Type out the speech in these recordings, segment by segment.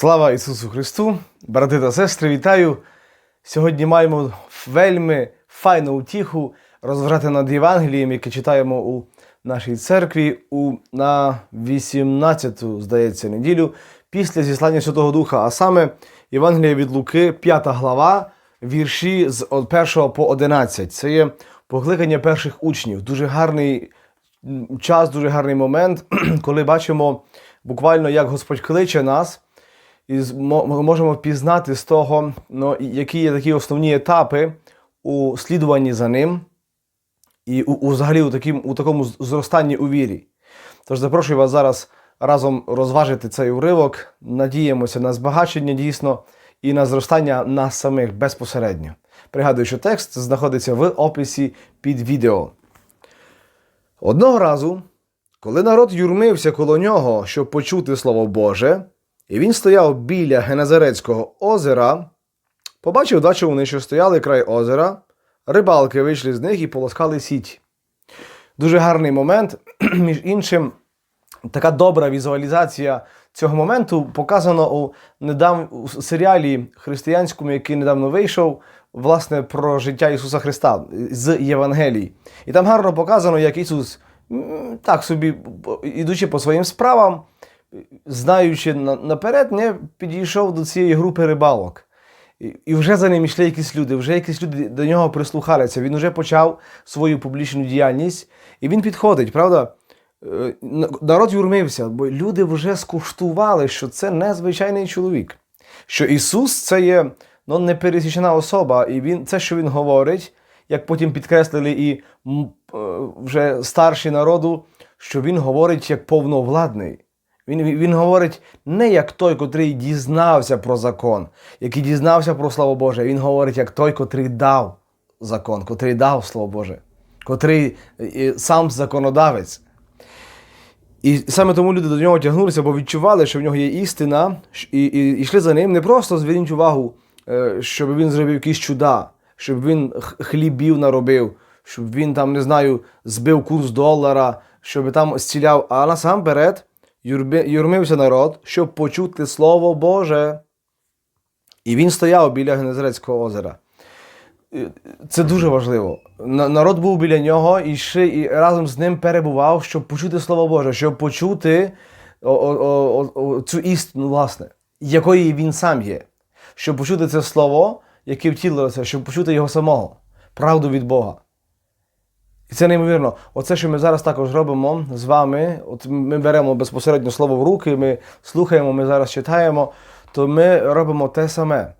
Слава Ісусу Христу! Брати та сестри, вітаю! Сьогодні маємо вельми файну утіху розважати над Євангелієм, яке читаємо у нашій церкві у, на 18-ту, здається, неділю після зіслання Святого Духа, а саме Євангелія від Луки, 5 глава, вірші з 1 по 11. Це є покликання перших учнів. Дуже гарний час, дуже гарний момент, коли бачимо буквально, як Господь кличе нас і ми можемо впізнати з того, ну, які є такі основні етапи у слідуванні за ним і у, у, взагалі у, таким, у такому зростанні у вірі. Тож запрошую вас зараз разом розважити цей уривок. Надіємося на збагачення дійсно і на зростання нас самих безпосередньо. Пригадую, що текст знаходиться в описі під відео. Одного разу, коли народ юрмився коло нього, щоб почути Слово Боже, і він стояв біля Генезарецького озера, побачив два човни, що стояли край озера, рибалки вийшли з них і полоскали сіті. Дуже гарний момент. Між іншим, така добра візуалізація цього моменту показано у недав... у серіалі християнському, який недавно вийшов, власне, про життя Ісуса Христа з Євангелії. І там гарно показано, як Ісус так собі, ідучи по своїм справам, знаючи наперед, не підійшов до цієї групи рибалок. І- вже за ним йшли якісь люди, вже якісь люди до нього прислухалися. Він вже почав свою публічну діяльність, і він підходить, правда? Е, Народ юрмився, бо люди вже скуштували, що це незвичайний чоловік. Що Ісус це є ну, непересічна особа, і він, це, що Він говорить, як потім підкреслили і е, вже старші народу, що Він говорить як повновладний. Він, він, говорить не як той, котрий дізнався про закон, який дізнався про Слово Боже. Він говорить як той, котрий дав закон, котрий дав Слово Боже, котрий сам законодавець. І саме тому люди до нього тягнулися, бо відчували, що в нього є істина, і, і, і йшли за ним не просто зверніть увагу, е, щоб він зробив якісь чуда, щоб він хлібів наробив, щоб він там, не знаю, збив курс долара, щоб там зціляв, а насамперед юрмився народ, щоб почути Слово Боже. І він стояв біля Генезарецького озера. Це дуже важливо. Народ був біля нього і ще і разом з ним перебував, щоб почути Слово Боже, щоб почути о, о, о, цю істину, власне, якої він сам є. Щоб почути це слово, яке втілилося, щоб почути його самого, правду від Бога. І це неймовірно. Оце, що ми зараз також робимо з вами. От ми беремо безпосередньо слово в руки, ми слухаємо, ми зараз читаємо, то ми робимо те саме.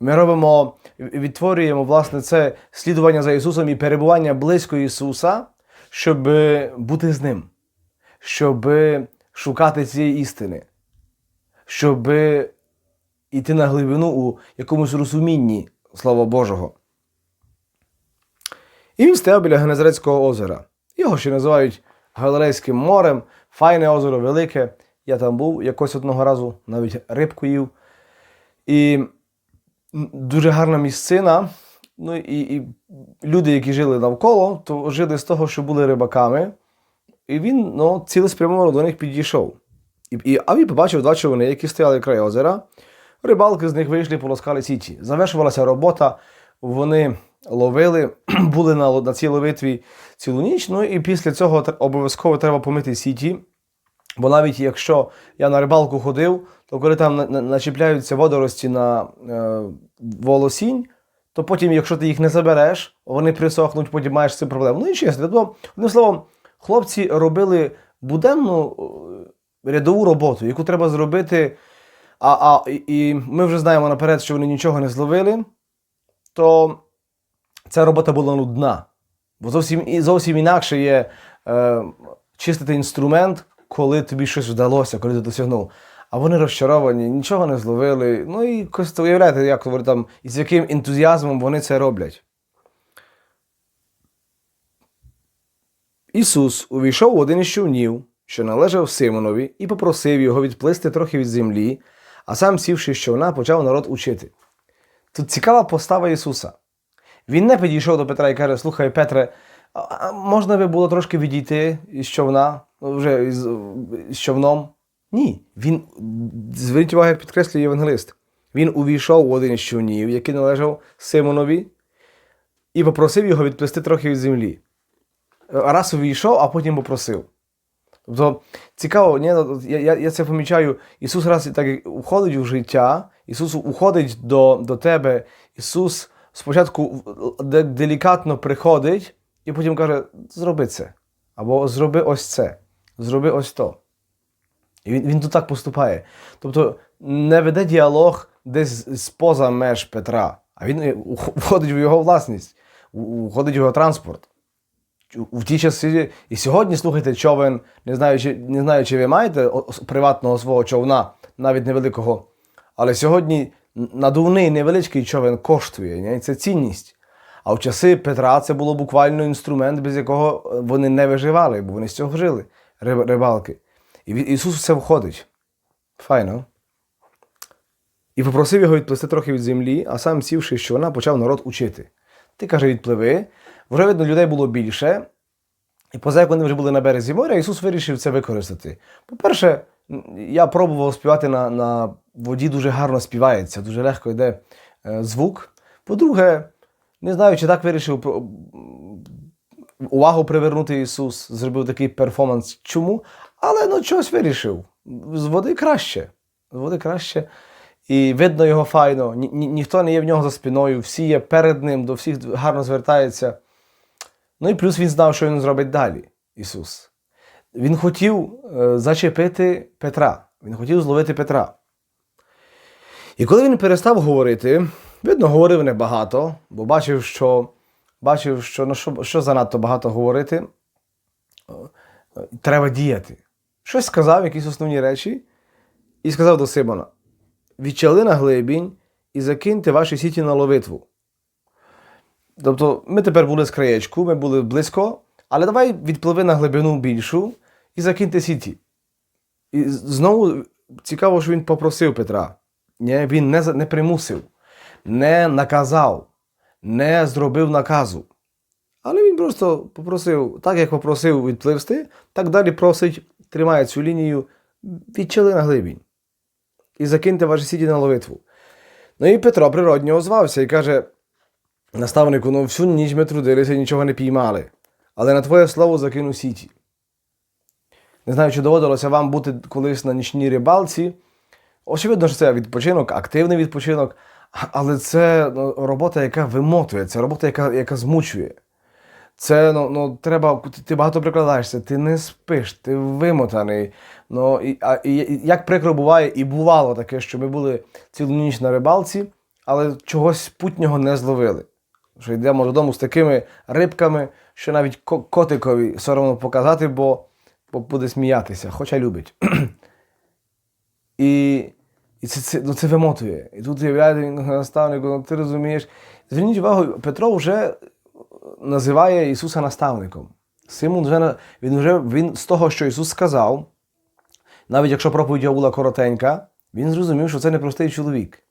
Ми робимо, відтворюємо власне це слідування за Ісусом і перебування близько Ісуса, щоб бути з Ним, щоб шукати цієї істини, щоб йти на глибину у якомусь розумінні Слова Божого. І стояв біля Генезарецького озера. Його ще називають Галилейським морем, файне озеро велике. Я там був якось одного разу, навіть рибку їв. І дуже гарна місцина. Ну і, і люди, які жили навколо, то жили з того, що були рибаками. І він ну, цілеспрямовано до них підійшов. І, і, а він побачив два човни, які стояли край озера. Рибалки з них вийшли, полоскали сіті. Завершувалася робота, вони ловили, були на, на цій ловитві цілу ніч. Ну і після цього обов'язково треба помити сіті. Бо навіть якщо я на рибалку ходив, то коли там на- на- начіпляються водорості на е, волосінь, то потім, якщо ти їх не забереш, вони присохнуть, потім маєш цим проблему. Ну і чесно, тобто, одним словом, хлопці робили буденну е, рядову роботу, яку треба зробити. А, а, і ми вже знаємо наперед, що вони нічого не зловили, то ця робота була нудна. Бо зовсім, зовсім інакше є е, чистити інструмент, коли тобі щось вдалося, коли ти досягнув. А вони розчаровані, нічого не зловили. Ну і якось уявляєте, як вони там, і з яким ентузіазмом вони це роблять. Ісус увійшов в один із човнів, що належав Симонові, і попросив його відплисти трохи від землі, а сам, сівши з човна, почав народ учити. Тут цікава постава Ісуса. Він не підійшов до Петра і каже: Слухай, Петре, а- можна би було трошки відійти із човна, вже із, із човном, Ні. Він, зверніть увагу, як підкреслює євангелист. Він увійшов у один із човнів, який належав Симонові, і попросив його відплести трохи від землі. Раз увійшов, а потім попросив. Тобто цікаво, ні, ну, я, я, я це помічаю. Ісус раз так як уходить у життя, Ісус уходить до, до тебе, Ісус спочатку делікатно приходить і потім каже: зроби це. Або зроби ось це, зроби ось то. І він, він тут так поступає. Тобто не веде діалог десь споза меж Петра, а він е, входить в його власність, входить в його транспорт. В ті часи, і сьогодні слухайте човен, не знаю, чи, не знаю, чи ви маєте приватного свого човна, навіть невеликого. Але сьогодні надувний невеличкий човен коштує, ні? це цінність. А в часи Петра це було буквально інструмент, без якого е, вони не виживали, бо вони з цього жили, рибалки. І Ісус в це входить. Файно. І попросив його відплисти трохи від землі, а сам сівши з човна, почав народ учити. Ти каже, відпливи. Вже видно, людей було більше. І поза як вони вже були на березі моря, Ісус вирішив це використати. По-перше, я пробував співати на, на воді, дуже гарно співається, дуже легко йде е, звук. По-друге, не знаю, чи так вирішив увагу привернути Ісус, зробив такий перформанс. Чому? Але ну чогось вирішив. З води краще. З води краще. І видно його файно. Ні, ні- ніхто не є в нього за спиною, всі є перед ним, до всіх гарно звертається. Ну і плюс він знав, що він зробить далі, Ісус. Він хотів е, зачепити Петра. Він хотів зловити Петра. І коли він перестав говорити, видно, говорив небагато, бо бачив, що, бачив, що, ну, що, що занадто багато говорити, е, треба діяти. Щось сказав, якісь основні речі, і сказав до Симона: відчали на глибінь і закиньте ваші сіті на ловитву. Тобто ми тепер були з краєчку, ми були близько, але давай відпливи на глибину більшу і закиньте сіті. І знову цікаво, що він попросив Петра. Ні, він не, не примусив, не наказав, не зробив наказу. Але він просто попросив, так як попросив відпливсти, так далі просить, тримає цю лінію, відчали на глибінь. І закиньте ваші сіті на ловитву. Ну і Петро природньо озвався і каже: наставнику, ну всю ніч ми трудилися і нічого не піймали. Але на твоє слово закину сіті. Не знаю, чи доводилося вам бути колись на нічній рибалці. Очевидно, що це відпочинок, активний відпочинок, але це ну, робота, яка вимотує, це робота, яка, яка змучує. Це ну, ну, треба, ти- багато прикладаєшся, ти не спиш, ти вимотаний. Ну, і, а, і як прикро буває, і бувало таке, що ми були цілу ніч на рибалці, але чогось путнього не зловили. Що йдемо додому з такими рибками, що навіть котикові соромно показати, бо, буде сміятися, хоча любить. І, і це, це, ну, це вимотує. І тут являється наставник, ну, ти розумієш. Зверніть увагу, Петро вже називає Ісуса наставником. Симон вже, він вже він з того, що Ісус сказав, навіть якщо проповідь його була коротенька, він зрозумів, що це непростий чоловік.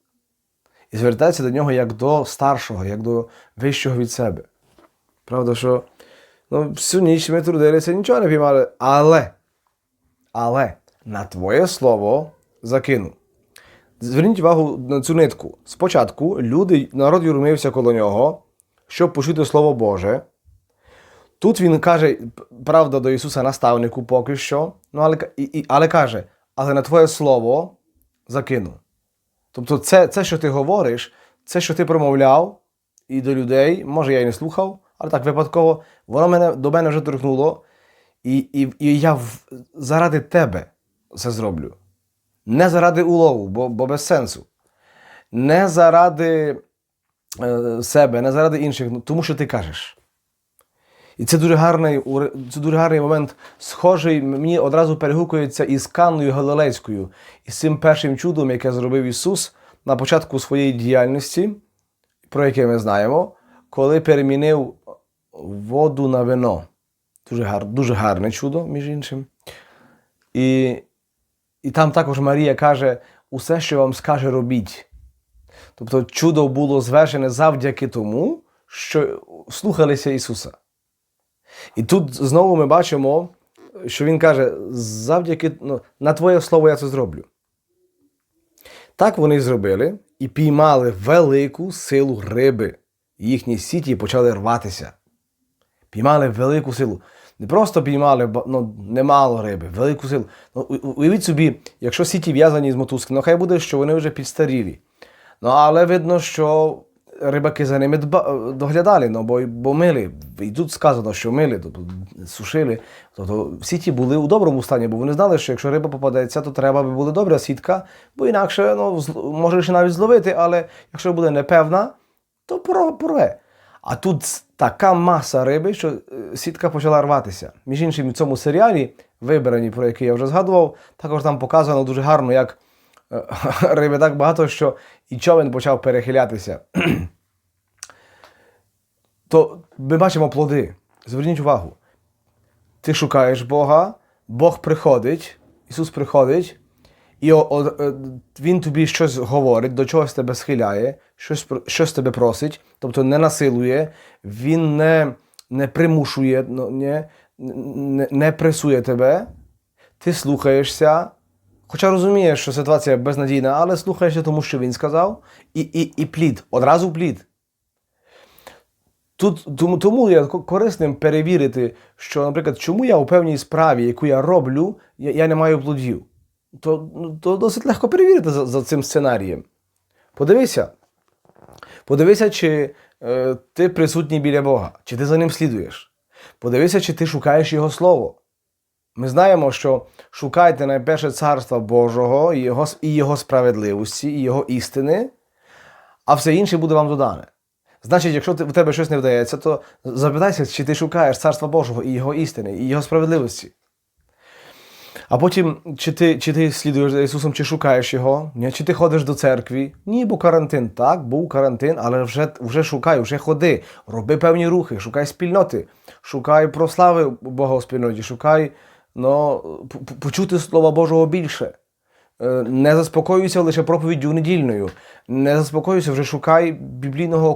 І звертається до нього як до старшого, як до вищого від себе. Правда, що ну, всю ніч ми трудилися, нічого не піймали, але, але на твоє слово закину. Зверніть увагу на цю нитку. Спочатку люди, народ юрмився коло нього, щоб почути Слово Боже. Тут він каже, правда, до Ісуса наставнику поки що, ну, але, і, і, але каже, але на Твоє Слово закину. Тобто, це, це, що ти говориш, це, що ти промовляв і до людей, може, я і не слухав, але так випадково, воно мене, до мене вже торкнуло, і, і, і я в, заради тебе це зроблю. Не заради улову, бо, бо без сенсу. Не заради е, себе, не заради інших, ну, тому що ти кажеш. І це дуже гарний, це дуже гарний момент, схожий, мені одразу перегукується із Канною Галилейською, із цим першим чудом, яке зробив Ісус на початку своєї діяльності, про яке ми знаємо, коли перемінив воду на вино. Дуже, гар, дуже гарне чудо, між іншим. І, і там також Марія каже: усе, що вам скаже, робіть. Тобто чудо було звершене завдяки тому, що слухалися Ісуса. І тут знову ми бачимо що він каже: завдяки ну, на твоє слово я це зроблю. Так вони зробили і піймали велику силу риби. Їхні сіті почали рватися. Піймали велику силу. Не просто піймали ну, немало риби, велику силу. Ну, уявіть собі, якщо сіті в'язані з мотузки, ну хай буде, що вони вже підстарілі. Ну, але видно, що рибаки за ними дба, доглядали, ну, бо, бо мили. І тут сказано, що мили, тобто сушили. Тобто сіті були у доброму стані, бо вони знали, що якщо риба попадеться, то треба би була добра сітка, бо інакше ну, можеш навіть зловити, але якщо буде непевна, то порве. А тут така маса риби, що е, сітка почала рватися. Між іншим, в цьому серіалі, вибрані, про який я вже згадував, також там показано дуже гарно, як риби так багато, що і човен почав перехилятися. То ми бачимо плоди. Зверніть увагу. Ти шукаєш Бога, Бог приходить, Ісус приходить, і е, Він тобі щось говорить, до чогось тебе схиляє, щось, щось тебе просить, тобто не насилує, Він не, не примушує, ну, не, не, не пресує тебе. Ти слухаєшся, хоча розумієш, що ситуація безнадійна, але слухаєшся тому, що він сказав, і, і, і плід, одразу плід. Тут тому, тому є корисним перевірити, що, наприклад, чому я у певній справі, яку я роблю, я, я не маю плодів. То, ну, то досить легко перевірити за, за цим сценарієм. Подивися. Подивися, чи е, ти присутній біля Бога, чи ти за ним слідуєш. Подивися, чи ти шукаєш Його Слово. Ми знаємо, що шукайте найперше царства Божого і Його, і Його справедливості, і Його істини, а все інше буде вам додане. Значить, якщо ти- в тебе щось не вдається, то запитайся, чи ти шукаєш царства Божого і Його істини, і Його справедливості. А потім, чи ти, чи ти слідуєш за Ісусом, чи шукаєш Його, Ні, чи ти ходиш до церкви. Ні, бо карантин. Так, був карантин, але вже, вже шукай, вже ходи, роби певні рухи, шукай спільноти, шукай прослави Бога у спільноті, шукай ну, п- п- почути Слова Божого більше. Е, Не заспокоюйся лише проповіддю недільною. Не заспокоюйся, вже шукай біблійного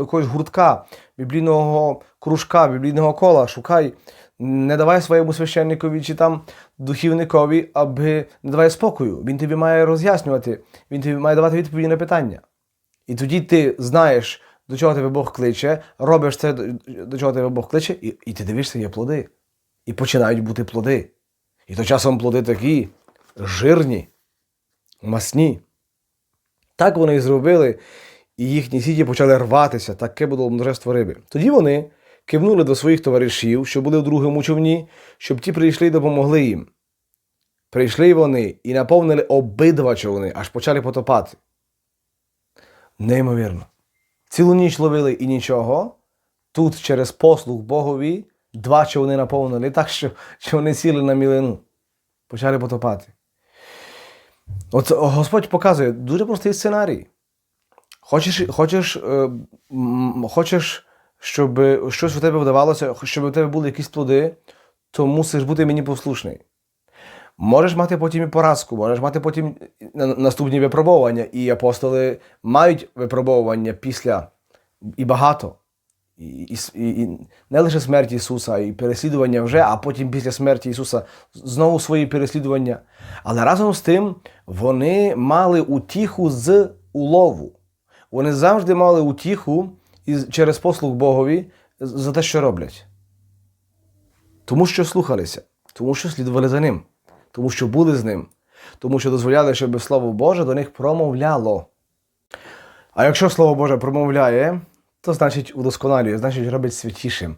якогось гуртка, біблійного кружка, біблійного кола. Шукай, не давай своєму священникові чи там духівникові, аби не давай спокою. Він тобі має роз'яснювати, він тобі має давати відповіді на питання. І тоді ти знаєш, до чого тебе Бог кличе, робиш це, до чого тебе Бог кличе, і, і ти дивишся, є плоди. І починають бути плоди. І то часом плоди такі жирні, масні. Так вони і зробили, і їхні сіті почали рватися, таке було множество риби. Тоді вони кивнули до своїх товаришів, що були в другому човні, щоб ті прийшли і допомогли їм. Прийшли вони і наповнили обидва човни, аж почали потопати. Неймовірно. Цілу ніч ловили і нічого. Тут через послуг Богові два човни наповнили так, що, вони сіли на мілину. Почали потопати. От Господь показує дуже простий сценарій. Хочеш, хочеш, е, хочеш, щоб щось у тебе вдавалося, щоб у тебе були якісь плоди, то мусиш бути мені послушний. Можеш мати потім і поразку, можеш мати потім наступні випробовування. І апостоли мають випробовування після і багато. І, і, і, не лише смерть Ісуса, і переслідування вже, а потім після смерті Ісуса знову свої переслідування. Але разом з тим вони мали утіху з улову. Вони завжди мали утіху через послуг Богові за те, що роблять. Тому що слухалися, тому що слідували за ним, тому що були з ним, тому що дозволяли, щоб Слово Боже до них промовляло. А якщо Слово Боже промовляє, то значить удосконалює, значить робить святішим,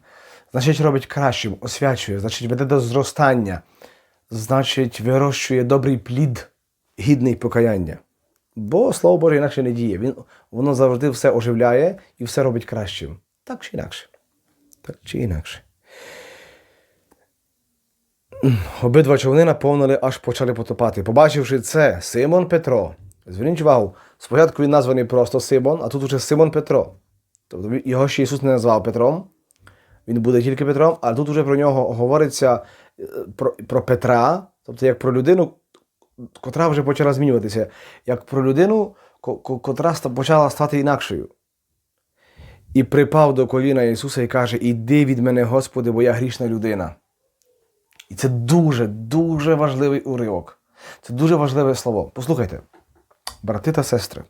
значить робить кращим, освячує, значить веде до зростання, значить вирощує добрий плід, гідний покаяння. Бо Слово Боже інакше не діє. Він, воно завжди все оживляє і все робить кращим. Так чи інакше. Так чи інакше. Обидва човни наповнили, аж почали потопати. Побачивши це, Симон Петро. Зверніть увагу, спочатку він названий просто Симон, а тут уже Симон Петро. Тобто його ще Ісус не назвав Петром. Він буде тільки Петром, а тут уже про нього говориться е, про, про Петра, тобто як про людину, котра вже почала змінюватися, як про людину, ко- ко- котра почала стати інакшою. І припав до коліна Ісуса і каже: Іди від мене, Господи, бо я грішна людина. І це дуже, дуже важливий уривок. Це дуже важливе слово. Послухайте, брати та сестри.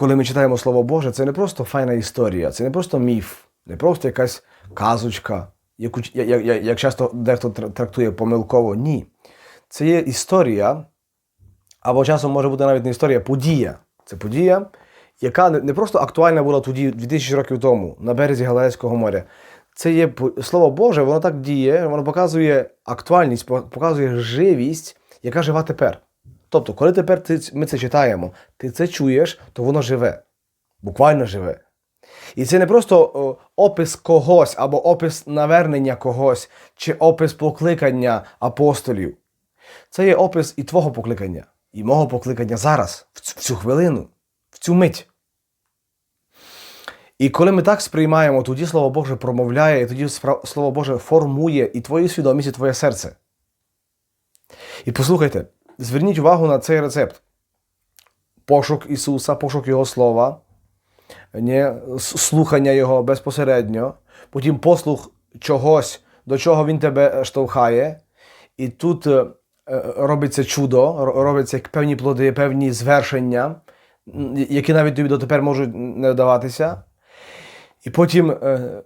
Коли ми читаємо Слово Боже, це не просто файна історія, це не просто міф, не просто якась казочка, яку я- я- я- як часто дехто трактує помилково. Ні. Це є історія, або часом може бути навіть не історія, подія. Це подія, яка не просто актуальна була тоді, 2000 років тому, на березі Галилейського моря. Це є Слово Боже, воно так діє, воно показує актуальність, показує живість, яка жива тепер. Тобто, коли тепер ти, ми це читаємо, ти це чуєш, то воно живе, буквально живе. І це не просто опис когось або опис навернення когось, чи опис покликання апостолів. Це є опис і твого покликання, і мого покликання зараз, в цю, в цю хвилину, в цю мить. І коли ми так сприймаємо, тоді Слово Боже промовляє, і тоді Слово Боже формує і твою свідомість, і твоє серце. І послухайте, зверніть увагу на цей рецепт: пошук Ісуса, пошук Його Слова, не, слухання Його безпосередньо, потім послух чогось, до чого Він тебе штовхає. І тут е, е, робиться чудо, робиться певні плоди, певні звершення, які навіть тобі дотепер можуть не вдаватися. І потім е,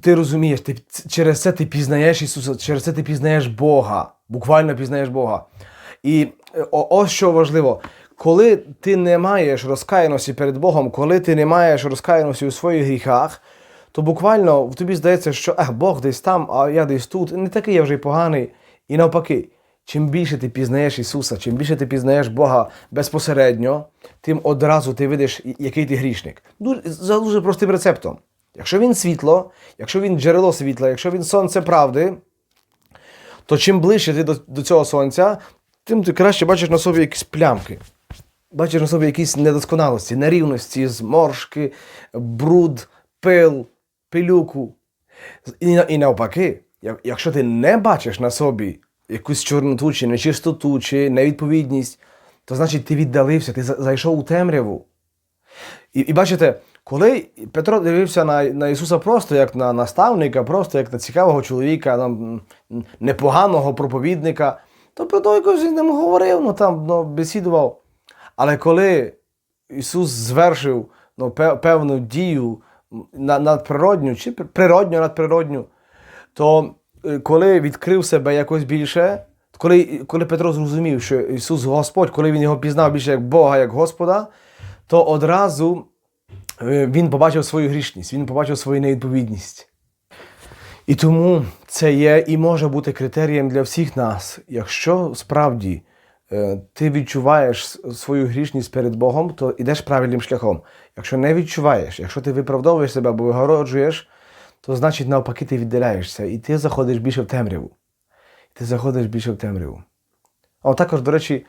ти розумієш, ти, через це ти пізнаєш Ісуса, через це ти пізнаєш Бога, буквально пізнаєш Бога. І е, ось що важливо, коли ти не маєш розкаяності перед Богом, коли ти не маєш розкаяності у своїх гріхах, то буквально тобі здається, що ех, Бог десь там, а я десь тут. Не такий я вже й поганий. І навпаки, чим більше ти пізнаєш Ісуса, чим більше ти пізнаєш Бога безпосередньо, тим одразу ти видиш, який ти грішник. За дуже простим рецептом. Якщо він світло, якщо він джерело світла, якщо він сонце правди, то чим ближче ти до, до цього сонця, тим ти краще бачиш на собі якісь плямки. Бачиш на собі якісь недосконалості, нерівності, зморшки, бруд, пил, пилюку. І, і навпаки, якщо ти не бачиш на собі якусь чорноту, чи нечистоту, чи невідповідність, то значить ти віддалився, ти зайшов у темряву. І, і бачите, коли Петро дивився на, на Ісуса просто як на наставника, просто як на цікавого чоловіка, непоганого проповідника, то Петро якось з ним говорив, ну там ну, бесідував. Але коли Ісус звершив ну, певну дію надприродню чи природню надприродню, то е, коли відкрив себе якось більше, коли, коли Петро зрозумів, що Ісус Господь, коли він його пізнав більше як Бога, як Господа, то одразу е, він побачив свою грішність, він побачив свою невідповідність. І тому це є і може бути критерієм для всіх нас. Якщо справді е, ти відчуваєш свою грішність перед Богом, то йдеш правильним шляхом. Якщо не відчуваєш, якщо ти виправдовуєш себе або вигороджуєш, то значить навпаки ти віддаляєшся і ти заходиш більше в темряву. Ти заходиш більше в темряву. А також, до речі,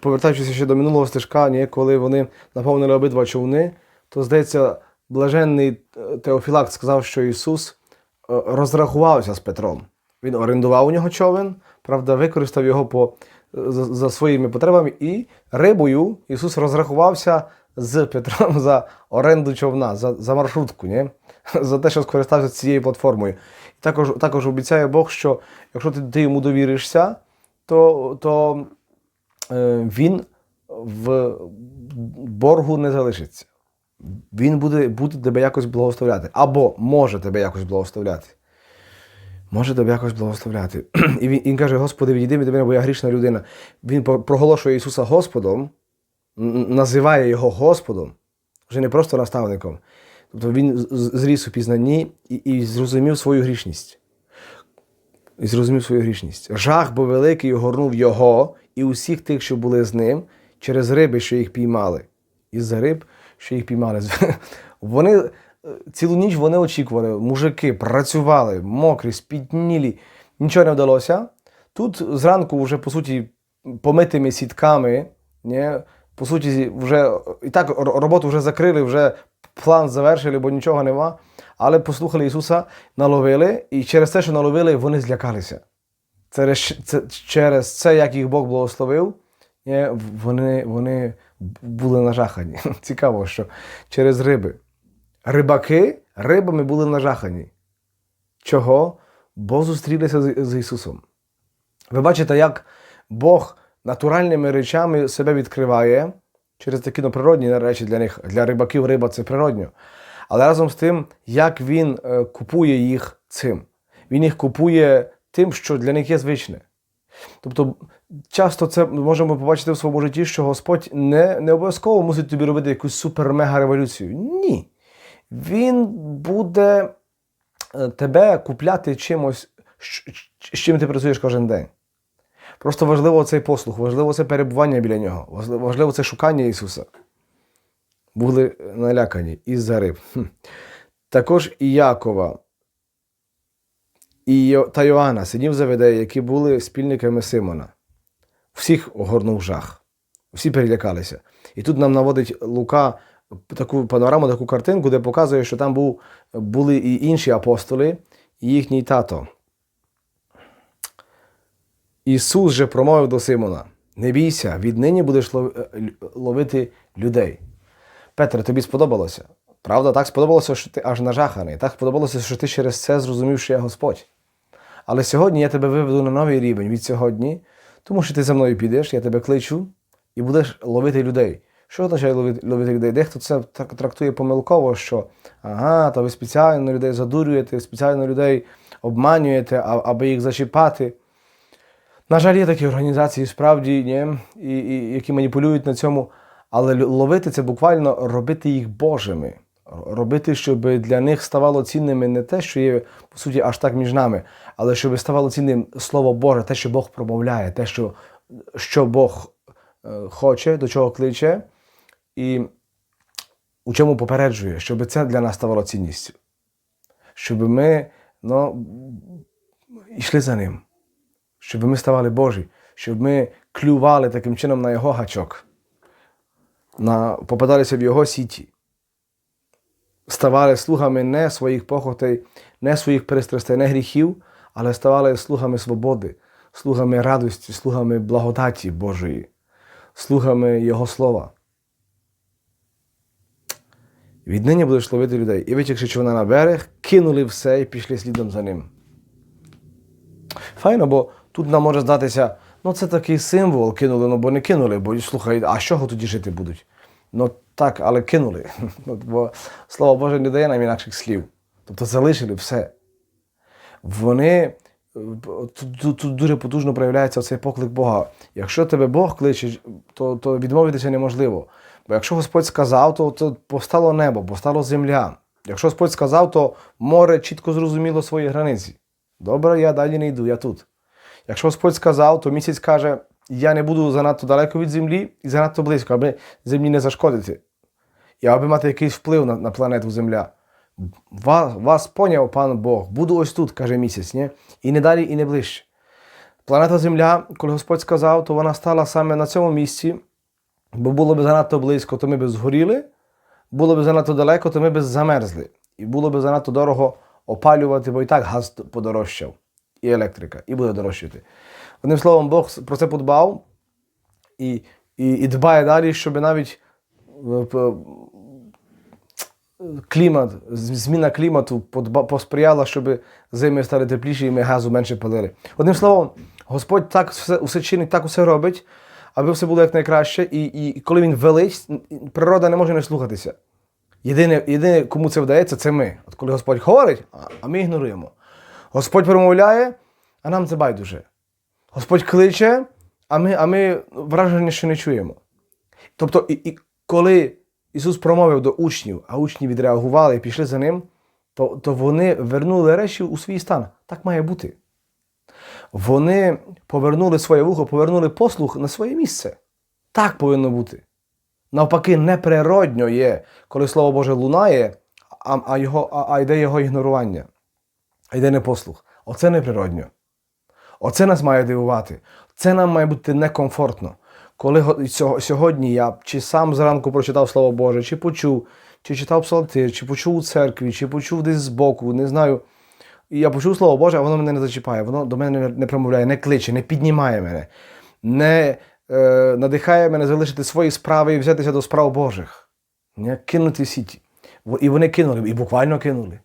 повертаючись ще до минулого стежка, коли вони наповнили обидва човни, то здається, блаженний е, Теофілакт сказав, що Ісус розрахувався з Петром. Він орендував у нього човен, правда, використав його по, за, за своїми потребами, і рибою Ісус розрахувався з Петром за оренду човна, за, за маршрутку, ні? за те, що скористався цією платформою. Також, також обіцяє Бог, що якщо ти, ти йому довіришся, то, то е, він в боргу не залишиться. Він буде, буде тебе якось благословляти. Або може тебе якось благословляти. Може тебе якось благословляти. І він, він каже: Господи, відійди від мене, бо я грішна людина. Він проголошує Ісуса Господом, називає Його Господом, вже не просто наставником. Тобто він зріс у пізнанні і, і зрозумів свою грішність. І зрозумів свою грішність. Жах був великий огорнув його і усіх тих, що були з ним, через риби, що їх піймали. Із-за риб, що їх піймали. Вони е, цілу ніч вони очікували. Мужики працювали, мокрі, спітнілі. Нічого не вдалося. Тут зранку, вже, по суті, помитими сітками, ні, по суті, вже і так роботу вже закрили, вже план завершили, бо нічого нема. Але послухали Ісуса, наловили, і через те, що наловили, вони злякалися. Через це, через це, як їх Бог благословив, вони, вони були нажахані. Цікаво, що через риби. Рибаки рибами були нажахані. Чого? бо зустрілися з, Ісусом. Ви бачите, як Бог натуральними речами себе відкриває через такі ну, природні речі для них. Для рибаків риба це природньо. Але разом з тим, як він е, купує їх цим. Він їх купує тим, що для них є звичне. Тобто, часто це можемо побачити в своєму житті, що Господь не, не обов'язково мусить тобі робити якусь супер-мега революцію. Ні. Він буде е, тебе купляти чимось, з чим ти працюєш кожен день. Просто важливо цей послух, важливо це перебування біля нього, важливо, це шукання Ісуса. Були налякані із-за риб. Хм. Також і Якова і та Йоанна, синів Заведея, які були спільниками Симона. Всіх огорнув жах. Всі перелякалися. І тут нам наводить Лука таку панораму, таку картинку, де показує, що там був, були і інші апостоли, і їхній тато. Ісус же промовив до Симона: Не бійся, віднині будеш ловити людей. Петре, тобі сподобалося? Правда, так сподобалося, що ти аж нажаханий. Так сподобалося, що ти через це зрозумів, що я Господь. Але сьогодні я тебе виведу на новий рівень від сьогодні, тому що ти за мною підеш, я тебе кличу і будеш ловити людей. Що означає ловити, людей? Дехто це трактує помилково, що ага, то ви спеціально людей задурюєте, спеціально людей обманюєте, аби їх зачіпати. На жаль, є такі організації, справді, ні, і, і, які маніпулюють на цьому. Але ловити це буквально робити їх Божими. Робити, щоб для них ставало цінними не те, що є, по суті, аж так між нами, але щоб ставало цінним Слово Боже, те, що Бог промовляє, те, що, що Бог е, хоче, до чого кличе, і у чому попереджує, щоб це для нас ставало цінністю. Щоб ми ну, йшли за ним. Щоб ми ставали Божі, щоб ми клювали таким чином на Його гачок, на, попадалися в Його сіті, ставали слугами не своїх похотей, не своїх пристрастей, не гріхів, але ставали слугами свободи, слугами радості, слугами благодаті Божої, слугами Його Слова. Віднині будеш ловити людей. І витягши човна на берег, кинули все і пішли слідом за ним. Файно, бо тут нам може здатися, ну це такий символ, кинули, ну бо не кинули, бо слухай, а з чого тоді жити будуть? Ну так, але кинули. Ну, Бо слово Боже не дає нам інакших слів. Тобто залишили все. Вони е, тут, тут, дуже потужно проявляється цей поклик Бога. Якщо тебе Бог кличе, то, то відмовитися неможливо. Бо якщо Господь сказав, то, то повстало небо, повстало земля. Якщо Господь сказав, то море чітко зрозуміло свої границі. Добре, я далі не йду, я тут. Якщо Господь сказав, то місяць каже: я не буду занадто далеко від землі і занадто близько, аби землі не зашкодити. І аби мати якийсь вплив на, на планету Земля. Вас, вас поняв пан Бог. Буду ось тут, каже місяць, ні? і не далі, і не ближче. Планета Земля, коли Господь сказав, то вона стала саме на цьому місці, бо було б занадто близько, то ми б згоріли, було б занадто далеко, то ми б замерзли. І було б занадто дорого опалювати, бо і так газ подорожчав, і електрика, і буде дорожчати. Одним словом, Бог про це подбав і, і, і дбає далі, щоб навіть е, клімат, зміна клімату посприяла, щоб зими стали тепліші і ми газу менше палили. Одним словом, Господь так все, усе чинить, так усе робить, аби все було якнайкраще, і, і, коли він велить, природа не може не слухатися. Єдине, єдине, кому це вдається, це ми. От коли Господь говорить, а ми ігноруємо. Господь промовляє, а нам це байдуже. Господь кличе, а ми, а ми враження, що не чуємо. Тобто, і, і коли Ісус промовив до учнів, а учні відреагували і пішли за ним, то, то вони вернули речі у свій стан. Так має бути. Вони повернули своє вухо, повернули послух на своє місце. Так повинно бути. Навпаки, неприродньо є, коли Слово Боже лунає, а, а, його, а, а йде його ігнорування, а йде непослух. Оце неприродньо. Оце нас має дивувати. Це нам має бути некомфортно. Коли сьогодні я чи сам зранку прочитав Слово Боже, чи почув, чи читав псалтир, чи почув у церкві, чи почув десь збоку, не знаю. І я почув Слово Боже, а воно мене не зачіпає, воно до мене не- промовляє, не кличе, не піднімає мене, не е, надихає мене залишити свої справи і взятися до справ Божих. Не кинути сіті. І вони кинули, і буквально кинули.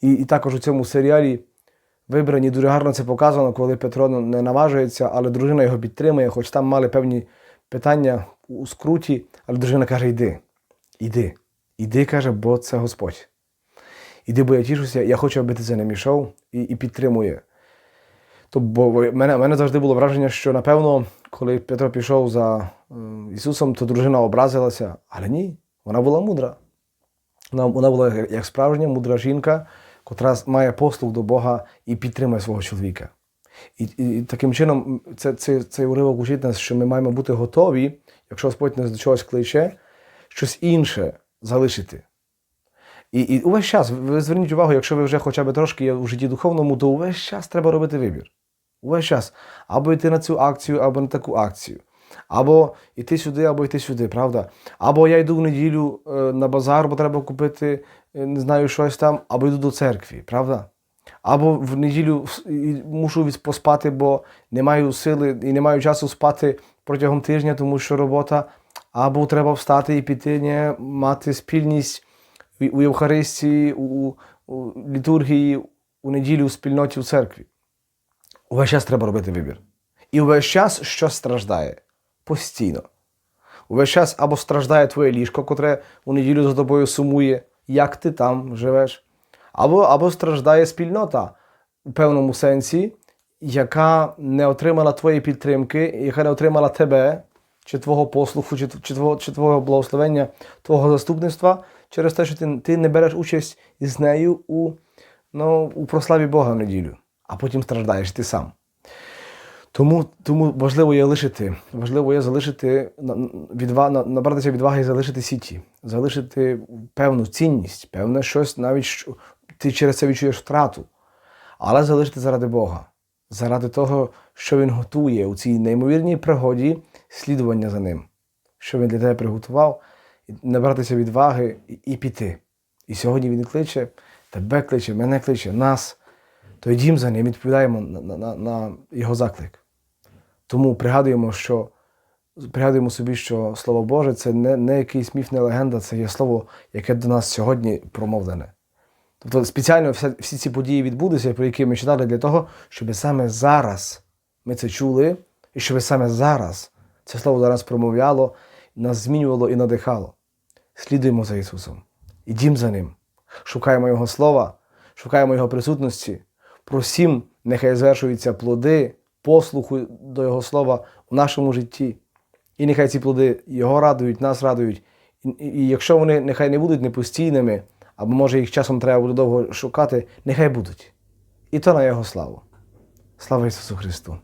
І, і також у цьому серіалі вибрані. Дуже гарно це показано, коли Петро не наважується, але дружина його підтримує, хоч там мали певні питання у скруті, але дружина каже: йди, іди, іди, каже, бо це Господь. Іди, бо я тішуся, я хочу, аби ти це не мішав і, і підтримує. То, бо мене, мене завжди було враження, що напевно, коли Петро пішов за Ісусом, то дружина образилася. Але ні, вона була мудра. Вона, вона була як справжня мудра жінка, котра має послуг до Бога і підтримує свого чоловіка. І, і, таким чином, це, це, цей уривок учить нас, що ми маємо бути готові, якщо Господь нас до чогось кличе, щось інше залишити. І, і увесь час, ви зверніть увагу, якщо ви вже хоча б трошки є у житті духовному, то увесь час треба робити вибір. Увесь час. Або йти на цю акцію, або на таку акцію. Або йти сюди, або йти сюди, правда? Або я йду в неділю е, на базар, бо треба купити, е, не знаю, щось там, або йду до церкви, правда? Або в неділю мушу поспати, бо не маю сили і не маю часу спати протягом тижня, тому що робота. Або треба встати і піти, не, мати спільність у- Євхаристії, у, у літургії, у неділю у спільноті у церкві. Увесь час треба робити вибір. І увесь час щось страждає постійно. Увесь час або страждає твоє ліжко, котре у неділю за тобою сумує, як ти там живеш, або, або страждає спільнота у певному сенсі, яка не отримала твоєї підтримки, яка не отримала тебе, чи твого послуху, чи, чи, твого, чи твого благословення, твого заступництва, через те, що ти, ти не береш участь із нею у, ну, у прославі Бога в неділю, а потім страждаєш ти сам. Тому, тому важливо є лишити, важливо є залишити відва, набратися відваги і залишити сіті, залишити певну цінність, певне щось, навіть що ти через це відчуєш втрату, але залишити заради Бога, заради того, що Він готує у цій неймовірній пригоді слідування за ним, що він для тебе приготував, набратися відваги і, і піти. І сьогодні він кличе, тебе кличе, мене кличе, нас то йдімо за ним, відповідаємо на, на, на його заклик. Тому пригадуємо, що пригадуємо собі, що Слово Боже це не, не якийсь міф, не легенда, це є слово, яке до нас сьогодні промовлене. Тобто спеціально всі, всі ці події відбудуться, про які ми читали, для того, щоб саме зараз ми це чули, і щоб саме зараз це слово до нас промовляло, нас змінювало і надихало. Слідуємо за Ісусом. Ідімо за Ним. Шукаємо Його Слова, шукаємо Його присутності. Просім, нехай звершуються плоди послуху до Його Слова у нашому житті. І нехай ці плоди Його радують, нас радують. І, якщо вони нехай не будуть непостійними, або може їх часом треба буде довго шукати, нехай будуть. І то на Його славу. Слава Ісусу Христу!